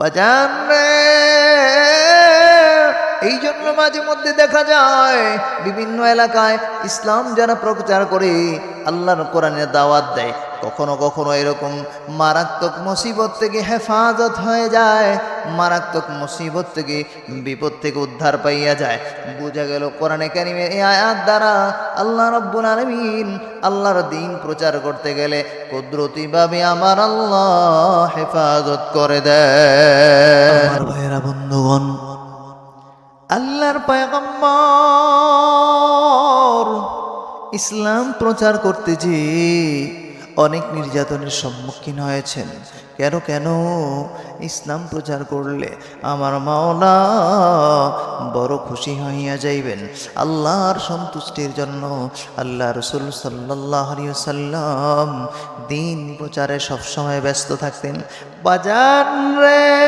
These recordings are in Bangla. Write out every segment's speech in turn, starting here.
বাজান রে এই জন্য মাঝে মধ্যে দেখা যায়, বিভিন্ন এলাকায় ইসলাম যারা প্রচার করে আল্লাহর কোরআনের দাওয়াত দেয়। কখনো কখনো এরকম মারাত্মক মুসিবত থেকে হেফাজত হয়ে যায় মারাত্মক মুসিবত থেকে বিপদ থেকে উদ্ধার পাইয়া যায়। বোঝা গেল কোরআনে কারিমের এই আয়াত দ্বারা আল্লাহ রব্বুল আলমিন আল্লাহর দিন প্রচার করতে গেলে কুদরতিভাবে আমার আল্লাহ হেফাজত করে দেয়। আমার ভাইয়েরা বন্ধুগণ আল্লাহর পয়গম্বর ইসলাম প্রচার করতে যে অনেক নির্যাতনের সম্মুখীন হয়েছেন। কেন কেন? ইসলাম প্রচার করলে আমার মাওলা বড় খুশি হইয়া যাইবেন। আল্লাহর সন্তুষ্টির জন্য আল্লাহ রসুল সাল্লাম দিন প্রচারে সবসময় ব্যস্ত থাকতেন। বাজার রে!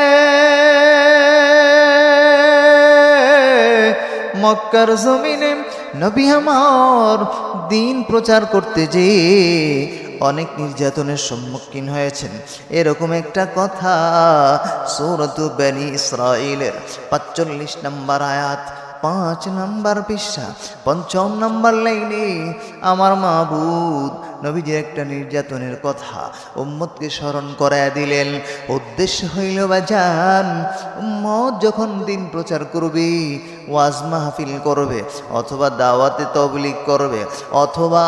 মক্কার জমিনে নবী আমার দিন প্রচার করতে যে অনেক নির্যাতনের সম্মুখীন হয়েছেন। এরকম একটা কথা সৌরত বেনি ইসরায়েলের পাঁচচল্লিশ নম্বর আয়াত পাঁচ নাম্বার পৃষ্ঠা পঞ্চম নাম্বার লাইনে আমার মাহবুদ নবীজির একটা নির্যাতনের কথা উম্মতকে স্মরণ করায় দিলেন। উদ্দেশ্য হইল বা যান উম্মত যখন দিন প্রচার করবে, ওয়াজ মাহফিল করবে, অথবা দাওয়াতে তবলিগ করবে, অথবা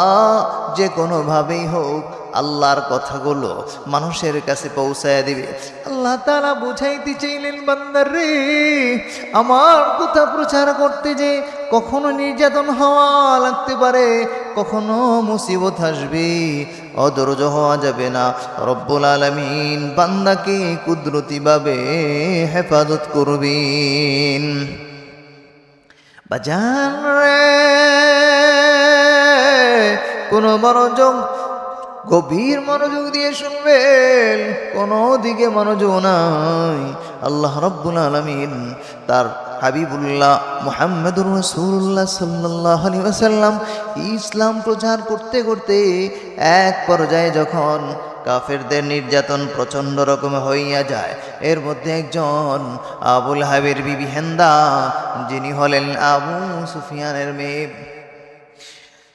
যে কোনোভাবেই হোক আল্লাহর কথাগুলো মানুষের কাছে পৌঁছায় দিবে। আল্লাহ তারা বুঝাইতে চাইলেন বান্দার রে, আমার কথা প্রচার করতে যে কখনো নির্যাতন হওয়া লাগতে পারে, কখনো মুসিবত আসবে অদরজ হওয়া যাবে না। রব্বুল আলমিন বান্দাকে কুদরতিভাবে হেফাজত করবেন। বাজান রে, কোনো মনোযোগ গভীর মনোযোগ দিয়ে শুনবেন, কোনো দিকে মনোযোগ নাই। আল্লাহ রব্বুল আলমিন তার হাবিবুল্লাহ মুহাম্মদুর রসুল্লাহ সাল্লাহ আলী ওসাল্লাম ইসলাম প্রচার করতে করতে এক পর্যায়ে যখন কাফেরদের নির্যাতন প্রচণ্ড রকম হইয়া যায়, এর মধ্যে একজন আবুল হাবির বিবি হেন্দা, যিনি হলেন আবু সুফিয়ানের মেয়ে।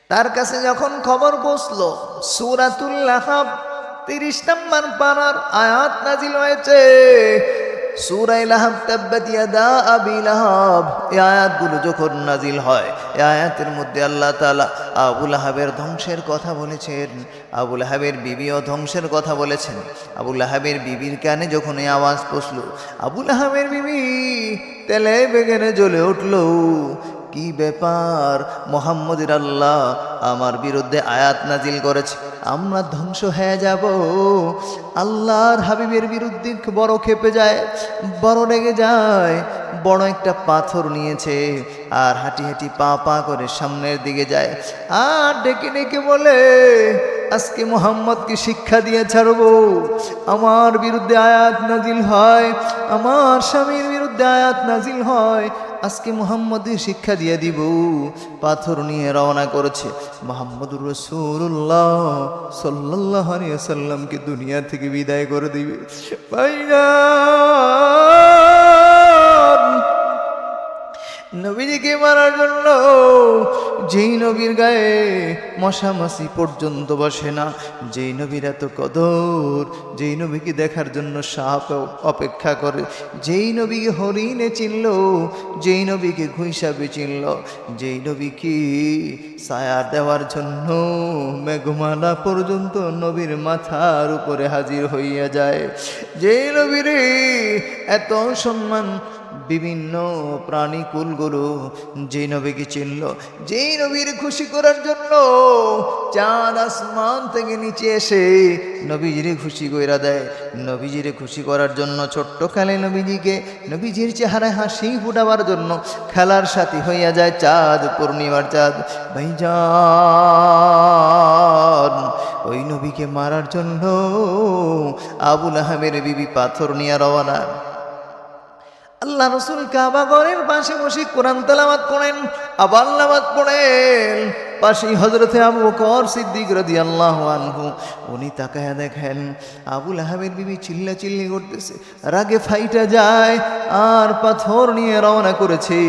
তার কাছে যখন খবর পৌঁছলো সুরাতুল্লাহ তিরিশ নম্বর পাড়ার আয়াত নাজিল হয়েছে। সুরাই লাহাব তাব্বাত ইয়াদা আবি লাহাব। এই আয়াতগুলো যখন নাজিল হয় এই আয়াতের মধ্যে আল্লাহ তাআলা আবুল আহাবের ধ্বংসের কথা বলেছেন আবুল আহাবের বিবিও ধ্বংসের কথা বলেছেন। আবুল আহাবের বিবির কানে যখন এই আওয়াজ পৌঁছলো আবুল আহাবের বিবি তেলে বেগেনে জ্বলে উঠল। কি ব্যাপার? মোহাম্মদের আল্লাহ আমার বিরুদ্ধে আয়াত নাজিল করেছে। আমরা ধ্বংস হয়ে যাব। আল্লাহর হাবিবের বিরুদ্ধে বড় খেপে যায়, বড় রেগে যায়, বড় একটা পাথর নিয়েছে আর হাঁটি হাঁটি পা পা করে সামনের দিকে যায়। আর ডেকে ডেকে বলে, আজকে মোহাম্মদকে শিক্ষা দিয়ে ছাড়বো। আমার বিরুদ্ধে আয়াত নাজিল হয়, আমার স্বামীর বিরুদ্ধে আয়াত নাজিল হয় আজকে মোহাম্মদের শিক্ষা দিয়ে দিব। পাথর নিয়ে রওনা করেছে মোহাম্মদুর রসুল্লাহ সাল্লাহ সাল্লামকে দুনিয়া থেকে বিদায় করে দিবে। ভাইরা! নবীজিকে মারার জন্য যেই নবীর গায়ে মশামাসি পর্যন্ত বসে না, যেই নবীর এত কদর, যেই নবীকে দেখার জন্য সাপ অপেক্ষা করে, যেই নবীকে হরিণে চিনল, যেই নবীকে ঘুইসাবে চিনল, যেই নবীকে ছায়া দেওয়ার জন্য মেঘমালা পর্যন্ত নবীর মাথার উপরে হাজির হইয়া যায়, যেই নবীরে এত সম্মান বিভিন্ন প্রাণী প্রাণীকুলগুলো যে নবীকে চিনল, যেই নবীর খুশি করার জন্য চাঁদ আসমান থেকে নিচে এসে নবীজিরে খুশি কইরা দেয়। নবীজিরে খুশি করার জন্য ছোট্ট কালে নবীজিকে নবীজির চেহারায় হাসি ফুটাবার জন্য খেলার সাথী হইয়া যায় চাঁদ, পূর্ণিমার চাঁদ। ভাইজান, ওই নবীকে মারার জন্য আবুল আহমের বিবি পাথর নিয়ে রওনা। আল্লাহ রসুল কাবা ঘরের পাশে বসে কোরআন তালাবাদ করেন, আবার পড়েন। পাশেই হজরতে আবু বকর সিদ্দিক রাদিয়াল্লাহু আনহু উনি তাকায়া দেখেন, আবুল আহাবের বিবি চিল্লা চিল্লি করতেছে, রাগে ফাইটা যায়, আর পাথর নিয়ে রওনা করেছে।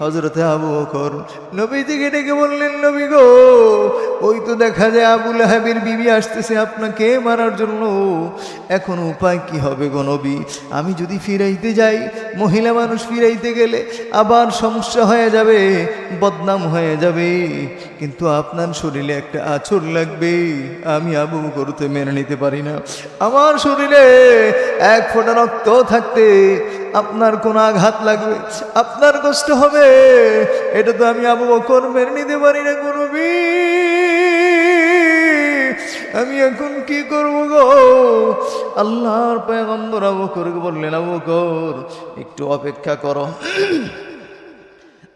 হজরতে আবু বকর নবীজিকে ডেকে বললেন, নবী গো, ওই তো দেখা যায় আবুল আহাবের বিবি আসতেছে আপনাকে মারার জন্য। এখন উপায় কি হবে গো নবী? আমি যদি ফিরাইতে যাই, মহিলা মানুষ ফিরাইতে গেলে আবার সমস্যা হয়ে যাবে, বদনাম হয়ে যাবে। কিন্তু আপনার শরীরে একটা আছর লাগবে, আমি আবু করতে মেনে নিতে পারি না। আমার শরীরে এক ফোঁটা রক্ত থাকতে আপনার কোনো আঘাত লাগবে, আপনার কষ্ট হবে, এটা তো আমি আবু বকর মেনে নিতে পারি না কোনো আমি এখন কি করব গো? আল্লাহর পয়গম্বর আবু বকরকে বললেন, আবু বকর, একটু অপেক্ষা করো।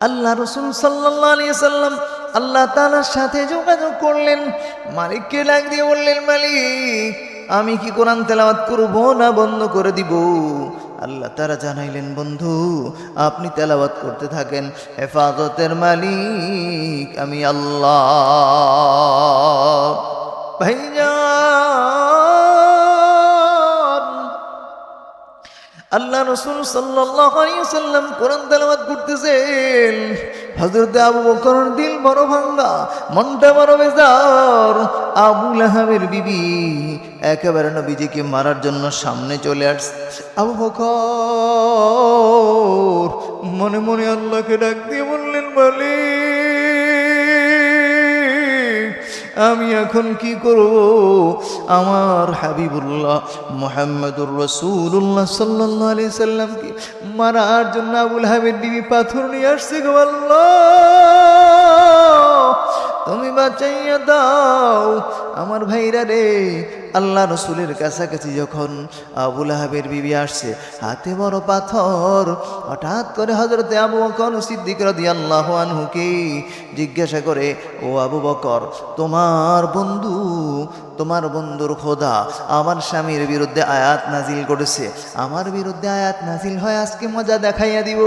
আল্লাহ রসুল সাল্লাহ আলিয়া সাল্লাম আল্লাহ তালার সাথে যোগাযোগ করলেন। মালিককে লাগ দিয়ে বললেন, মালিক, আমি কি কোরআন তেলাওয়াত করব না বন্ধ করে দিব? আল্লাহ তারা জানাইলেন, বন্ধু, আপনি তেলাওয়াত করতে থাকেন। হেফাজতের মালিক আমি আল্লাহ। ভাইজান আল্লাহ রসুল সাল্লাম কোরআন তেলাওয়াত করতেছেন। হজরত আবু বকর দিল বড় ভাঙ্গা, মনটা বড় বেজার। আবু লাহাবের বিবি একেবারে নবীজিকে মারার জন্য সামনে চলে আসছে। আবু বকর মনে মনে আল্লাহকে ডাক দিয়ে বললেন মালিক আমি এখন কি করব? আমার হাবিবুল্লাহ মোহাম্মদুর রসুল্লাহ সাল্লাহ আলি সাল্লামকে মারার জন্য আবুল হাবিব বিবি পাথর নিয়ে আসছে গো তুমি বাঁচাইয়া দাও। আমার ভাইরা রে আল্লাহ রসুলের কাছাকাছি যখন আবুল আহাবের বিবি আসছে, হাতে বড় পাথর, হঠাৎ করে হজরতে আবু বকর সিদ্দিক রদি আল্লাহ আনহুকে জিজ্ঞাসা করে, ও আবু বকর, তোমার বন্ধু, তোমার বন্ধুর খোদা, আমার স্বামীর বিরুদ্ধে আয়াত নাজিল করেছে। আমার বিরুদ্ধে আয়াত নাজিল হয়, আজকে মজা দেখাইয়া দিব।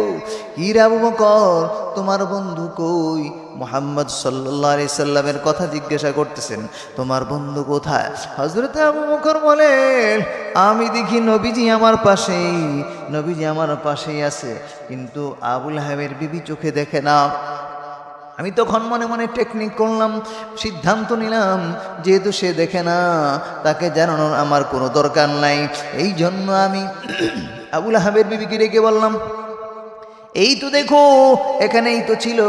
হির আবু বকর, তোমার বন্ধু কই? মোহাম্মদ সাল্লাহ আলি সাল্লামের কথা জিজ্ঞাসা করতেছেন, তোমার বন্ধু কোথায়? হজরত আবু বকর বলেন, আমি দেখি নবীজি আমার পাশেই, নবীজি আমার পাশেই আছে, কিন্তু আবুল হাবের বিবি চোখে দেখে না। আমি তখন মনে মনে টেকনিক করলাম, সিদ্ধান্ত নিলাম, যেহেতু সে দেখে না, তাকে জানানোর আমার কোনো দরকার নাই। এই জন্য আমি আবুল হাবের বিবিকে রেখে বললাম এই তো দেখো, এখানেই তো ছিল।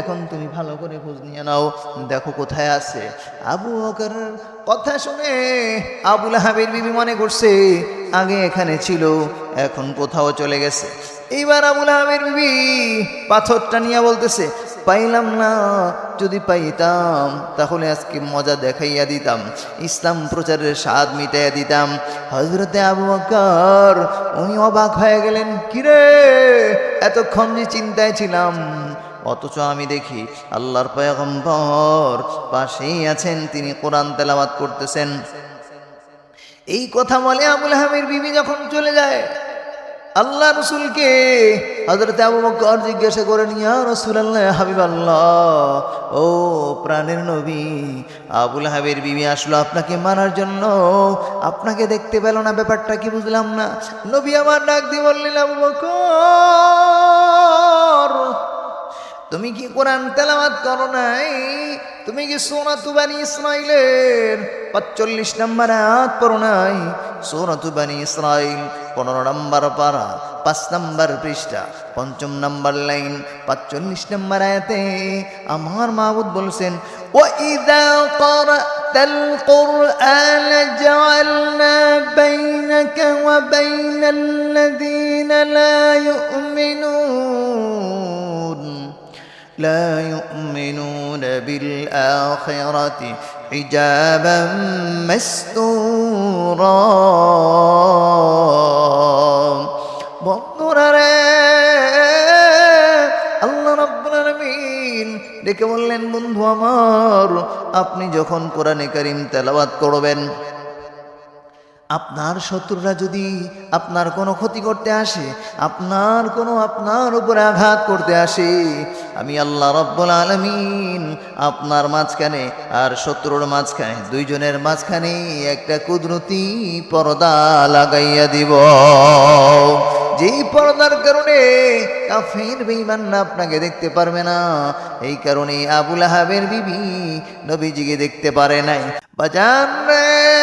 এখন তুমি ভালো করে খোঁজ নিয়ে নাও, দেখো কোথায় আছে। আবু বকর কথা শুনে আবুল হাবির বিবি মনে করছে, আগে এখানে ছিল, এখন কোথাও চলে গেছে। এইবার আবুল হাবির বিবি পাথরটা নিয়ে বলতেছে পাইলাম না। যদি পাইতাম, তাহলে আজকে মজা দেখাইয়া দিতাম। ইসলাম প্রচারের স্বাদ মিটাইয়া দিতাম। হজরতে আবু বকর, উনি অবাক হয়ে গেলেন, কিরে, এতক্ষণ যে চিন্তায় ছিলাম। অথচ আমি দেখি আল্লাহর পয়গম্বর পাশেই আছেন, তিনি কোরআন তেলাওয়াত করতেছেন। এই কথা বলে আবুল হামির বিবি যখন চলে যায় আল্লাহ রসুলকে হজরত আবু জিজ্ঞাসা করেন, ইয়া রসুল আল্লাহ হাবিব আল্লাহ ও প্রাণের নবী, আবুল হাবির বিবি আসলো আপনাকে মানার জন্য। আপনাকে দেখতে পেল না, ব্যাপারটা কি বুঝলাম না। নবী আমার ডাক দিয়ে বললেন, আবু বকর, তুমি কি কোরআন তেলাওয়াত করো নাই? তুমি কি সোনা তুবানি ইসমাইলের পাঁচচল্লিশ নম্বর আয়াত পড়ো নাই? সোনা তুবানি ইসরাইল পনেরো নম্বর পারা পাঁচ নম্বর পৃষ্ঠা পঞ্চম নম্বর লাইন পাঁচচল্লিশ নম্বর আয়াতে আমার মাহবুদ বলছেন وإذا قرأت القرآن جعلنا بينك وبين الذين لا يؤمنون لا يؤمنون بالآخرة حجابا مستورا বন্ধুরা রে, আল্লাহ রাব্বুল আলামিন ডেকে বললেন, বন্ধু আমার, আপনি যখন কোরআনে করিম তেলাবাদ করবেন আপনার শত্রুরা যদি আপনার কোনো ক্ষতি করতে আসে, আপনার কোনো আপনার উপরে আঘাত করতে আসে, আমি আল্লাহ রব্বুল আলমিন আপনার মাঝখানে আর শত্রুর মাঝখানে, দুইজনের মাঝখানে একটা কুদরতি পর্দা লাগাইয়া দিব। যেই পর্দার কারণে কাফের বেঈমানরা আপনাকে দেখতে পারবে না, এই কারণে আবুল আহাবের বিবি নবীজিকে দেখতে পারে নাই। বাজান রে!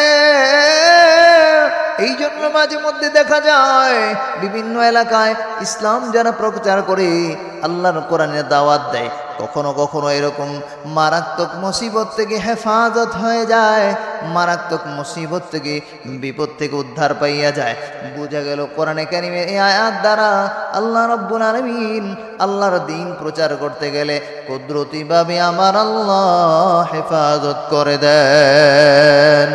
এই জন্য মাঝে মধ্যে দেখা যায়, বিভিন্ন এলাকায় ইসলাম যারা প্রচার করে আল্লাহর কোরআনের দাওয়াত দেয়। কখনো কখনো এরকম মারাত্মক মুসিবত থেকে হেফাজত হয়ে যায়, মারাত্মক মুসিবত থেকে বিপদ থেকে উদ্ধার পাইয়া যায়। বোঝা গেল কোরআনে কারিমের এই আয়াত দ্বারা আল্লাহ রব্বুল আলমিন আল্লাহর দিন প্রচার করতে গেলে কুদরতিভাবে আমার আল্লাহ হেফাজত করে দেন।